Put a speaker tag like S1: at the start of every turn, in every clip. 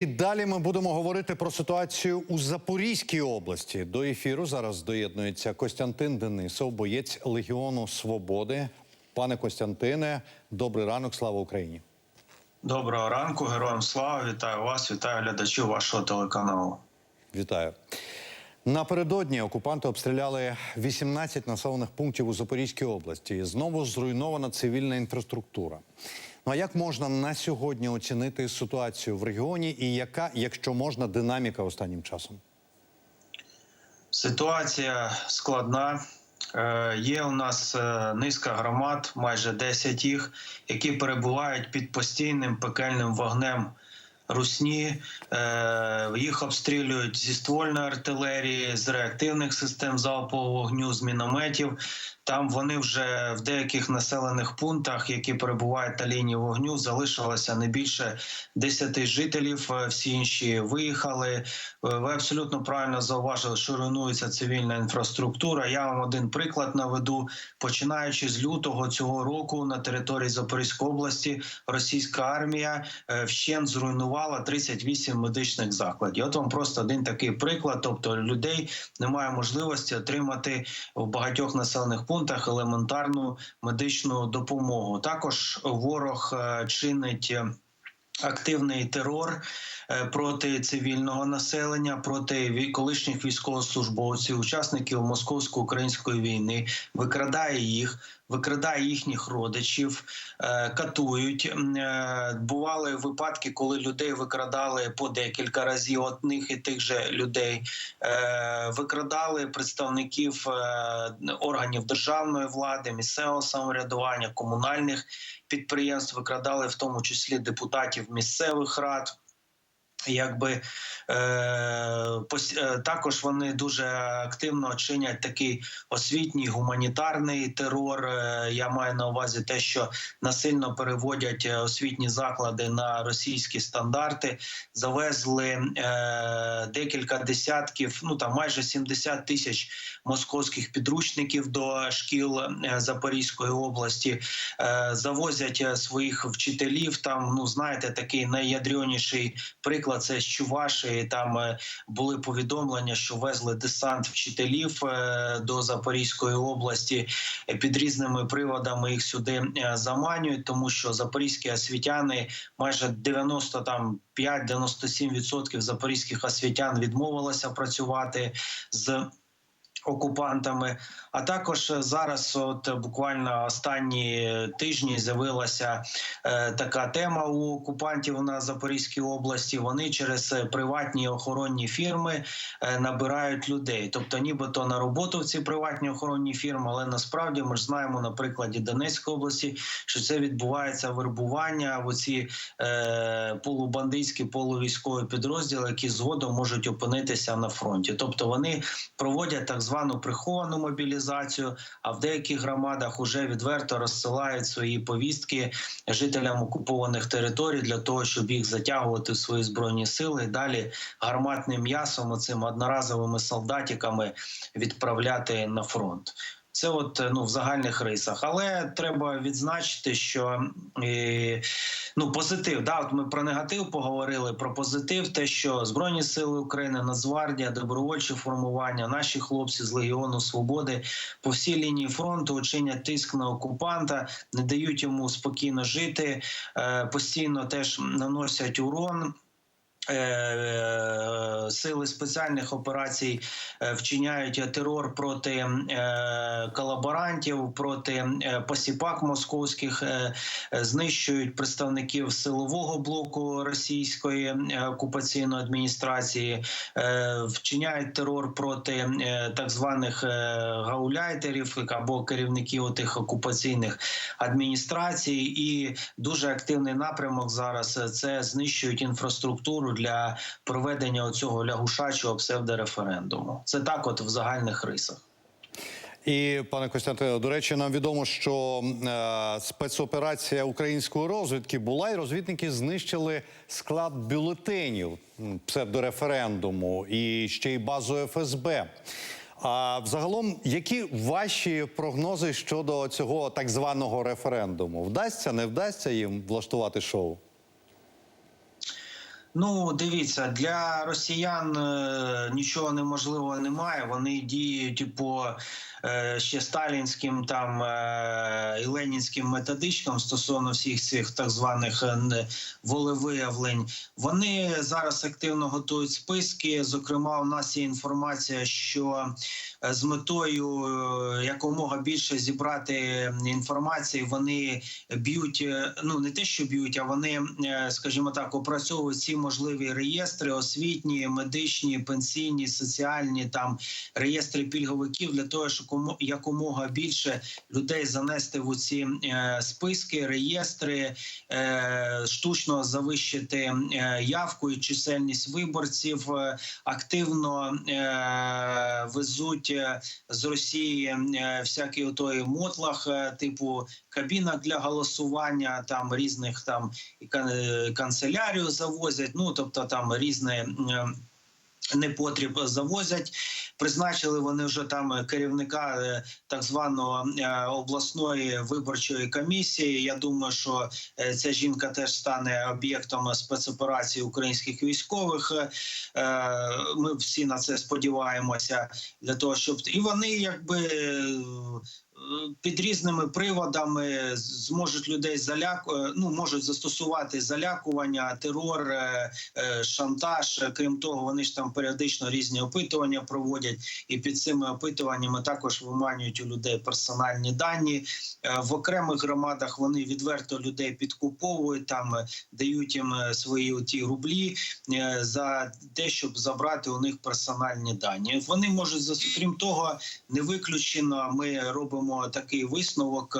S1: І далі ми будемо говорити про ситуацію у Запорізькій області. До ефіру зараз доєднується Костянтин Денисов, боєць Легіону Свободи. Пане Костянтине, добрий ранок, слава Україні.
S2: Доброго ранку, героям слава! Вітаю вас, вітаю глядачів вашого телеканалу.
S1: Вітаю. Напередодні окупанти обстріляли 18 населених пунктів у Запорізькій області. Знову зруйнована цивільна інфраструктура. Ну а як можна на сьогодні оцінити ситуацію в регіоні, і яка, якщо можна, динаміка останнім часом?
S2: Ситуація складна. Е, Є у нас е, низка громад, майже 10 їх, які перебувають під постійним пекельним вогнем русні. Е, Їх обстрілюють зі ствольної артилерії, з реактивних систем залпового вогню, з мінометів. Там вони вже в деяких населених пунктах, які перебувають на лінії вогню, залишилося не більше 10 жителів. Е, Всі інші виїхали. Е, Ви абсолютно правильно зауважили, що руйнується цивільна інфраструктура. Я вам один приклад наведу. Починаючи з лютого цього року на території Запорізької області, російська армія е, вщент зруйнувала 38 медичних закладів. От вам просто один такий приклад. Тобто людей немає можливості отримати в багатьох населених пунктах елементарну медичну допомогу. Також ворог е, чинить. е, Активний терор е, проти цивільного населення, проти колишніх військовослужбовців, учасників московсько-української війни, викрадає їх, викрадає їхніх родичів, е, катують. Е, Бували випадки, коли людей викрадали по декілька разів одних і тих же людей. Е, Викрадали представників органів державної влади, місцевого самоврядування, комунальних підприємств, викрадали в тому числі депутатів місцевих рад. Якби е, е, також вони дуже активно чинять такий освітній гуманітарний терор. Е, я маю на увазі те, що насильно переводять е, освітні заклади на російські стандарти. Завезли е, декілька десятків, ну там майже 70 тисяч московських підручників до шкіл Запорізької області. Е, завозять своїх вчителів. Там ну знаєте, такий найядреніший приклад це з Чувашії. Там е, були повідомлення, що везли десант вчителів е, до Запорізької області Е, під різними приводами їх сюди заманюють, тому що запорізькі освітяни майже 90 там 5-97% запорізьких освітян відмовилося працювати з окупантами. А також е, зараз, от буквально останні тижні, з'явилася е, така тема у окупантів на Запорізькій області. Вони через е, приватні охоронні фірми е, набирають людей, тобто, нібито на роботу в ці приватні охоронні фірми, але насправді ми ж знаємо на прикладі Донецької області, що це відбувається вербування в оці е, полубандитські, полувійськові підрозділи, які згодом можуть опинитися на фронті. Тобто вони проводять так звану приховану мобілізацію, а в деяких громадах уже відверто розсилають свої повістки жителям окупованих територій для того, щоб їх затягувати в свої збройні сили і далі гарматним м'ясом, оцим одноразовими солдатиками відправляти на фронт. Це от е, ну в загальних рисах, але треба відзначити, що е, ну позитив. Да, от ми про негатив поговорили. Про позитив, те, що Збройні Сили України, Нацгвардія, добровольчі формування, наші хлопці з Легіону Свободи по всій лінії фронту чинять тиск на окупанта, не дають йому спокійно жити, е, постійно теж наносять урон. Е, Сили спеціальних операцій е, вчиняють терор проти е, колаборантів, проти е, посіпак московських, е, е, знищують представників силового блоку російської е, окупаційної адміністрації, е, вчиняють терор проти е, так званих е, гауляйтерів або керівників тих окупаційних адміністрацій, і дуже активний напрямок зараз е, це знищують інфраструктуру для проведення цього лягушачого псевдореферендуму. Це так, от в загальних рисах.
S1: І пане Костянтине, до речі, нам відомо, що е, спецоперація української розвідки була, і розвідники знищили склад бюлетенів псевдореферендуму і ще й базу ФСБ. А взагалом, які ваші прогнози щодо цього так званого референдуму? Вдасться, не вдасться їм влаштувати шоу?
S2: Ну, дивіться, для росіян е, нічого неможливого немає. Вони діють по е, ще сталінським там е, і ленінським методичкам стосовно всіх цих так званих волевиявлень. Вони зараз активно готують списки. Зокрема, у нас є інформація, що з метою якомога більше зібрати інформації, вони б'ють. Ну не те, що б'ють, а вони, скажімо так, опрацьовують всі можливі реєстри, освітні, медичні, пенсійні, соціальні там реєстри пільговиків для того, щоб якомога більше людей занести в ці е, списки, реєстри, е, штучно завищити е, явку і чисельність виборців, активно везуть з Росії всякий отой мотлах, типу кабінок для голосування, там різних там канцелярію завозять. Ну тобто там різне. Непотріб завозять, призначили вони вже там керівника е, так званого е, обласної виборчої комісії. Я думаю, що е, ця жінка теж стане об'єктом спецоперації українських військових. Ми всі на це сподіваємося для того, щоб і вони якби. Е, Під різними приводами зможуть людей заляку, ну можуть застосувати залякування, терор, е, е, шантаж. Крім того, вони ж там періодично різні опитування проводять, і під цими опитуваннями також виманюють у людей персональні дані. Е, В окремих громадах вони відверто людей підкуповують, там е, дають їм е, свої ті рублі е, за те, щоб забрати у них персональні дані. Вони можуть крім того, не виключено. Ми робимо такий висновок.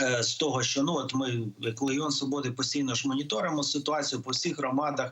S2: Е, З того, що ну от ми, як Легіон Свободи, постійно ж моніторимо ситуацію по всіх громадах,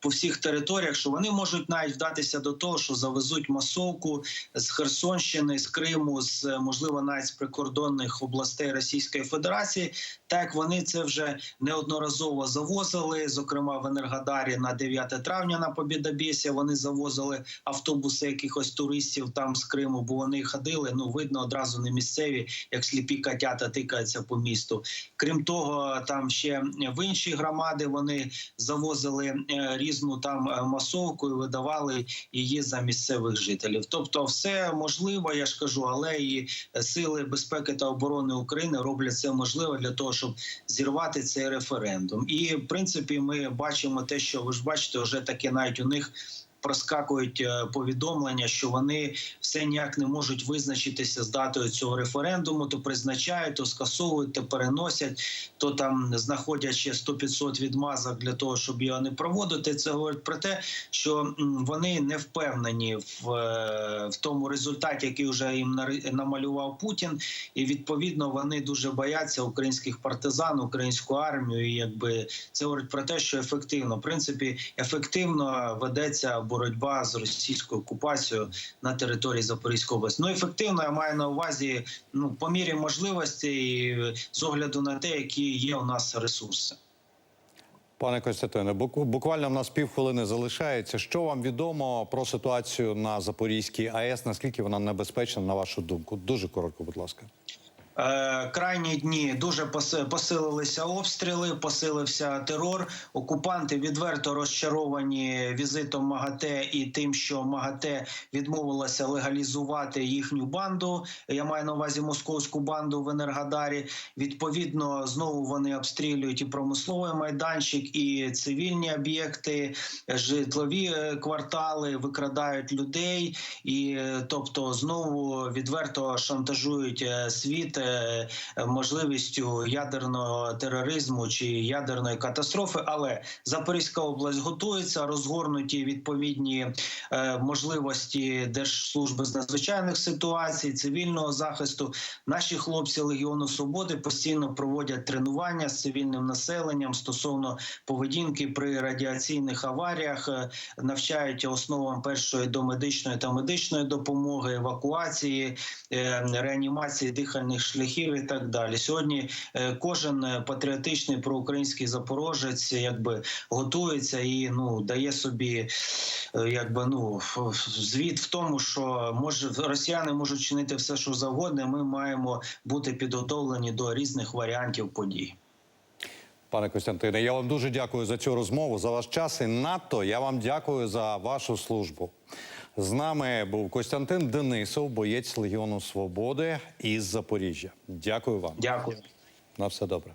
S2: по всіх територіях, що вони можуть навіть вдатися до того, що завезуть масовку з Херсонщини, з Криму, з е, можливо навіть з прикордонних областей Російської Федерації. Так вони це вже неодноразово завозили. Зокрема, в Енергодарі на 9 травня на Побєдобєсі вони завозили автобуси якихось туристів там з Криму, бо вони ходили. Ну видно одразу не місцеві, як сліпі котята тикаються по місту. Крім того, там ще в інші громади вони завозили е, різну там е, масовку і видавали її за місцевих жителів. Тобто, все можливо, я ж кажу, але і сили безпеки та оборони України роблять це можливе для того, щоб зірвати цей референдум. І в принципі, ми бачимо те, що ви ж бачите, вже таке навіть у них. Проскакують е, повідомлення, що вони все ніяк не можуть визначитися з датою цього референдуму, то призначають, то скасовують, то переносять, то там знаходять ще 100-500 відмазок для того, щоб його не проводити. Це говорить про те, що вони не впевнені в, е, в тому результаті, який вже їм намалював Путін, і відповідно вони дуже бояться українських партизан, українську армію. І якби це говорить про те, що ефективно, в принципі, ефективно ведеться боротьба з російською окупацією на території Запорізької області. Ну ефективно я маю на увазі ну по мірі можливості з огляду на те, які є у нас ресурси.
S1: Пане Костянтине, буквально в нас півхвилини залишається. Що вам відомо про ситуацію на Запорізькій АЕС? Наскільки вона небезпечна, на вашу думку? Дуже коротко, будь ласка.
S2: Е, Крайні дні дуже поси- посилилися обстріли, посилився терор. Окупанти відверто розчаровані візитом МАГАТЕ і тим, що МАГАТЕ відмовилася легалізувати їхню банду. Я маю на увазі московську банду в Енергодарі. Відповідно, знову вони обстрілюють і промисловий майданчик, і цивільні об'єкти, житлові е, квартали, викрадають людей, і е, тобто знову відверто шантажують світ можливістю ядерного тероризму чи ядерної катастрофи. Але Запорізька область готується, розгорнуті відповідні е, можливості Держслужби з надзвичайних ситуацій, цивільного захисту. Наші хлопці Легіону Свободи постійно проводять тренування з цивільним населенням стосовно поведінки при радіаційних аваріях, е, навчають основам першої домедичної та медичної допомоги, евакуації, е, реанімації дихальних шляхів і так далі. Сьогодні е, кожен е, патріотичний проукраїнський запорожець якби готується і ну дає собі е, якби ну звіт в тому, що може росіяни можуть чинити все, що завгодно. Ми маємо бути підготовлені до різних варіантів подій.
S1: Пане Костянтине, я вам дуже дякую за цю розмову, за ваш час і надто я вам дякую за вашу службу. З нами був Костянтин Денисов, боєць Легіону Свободи із Запоріжжя. Дякую вам.
S2: Дякую.
S1: На все добре.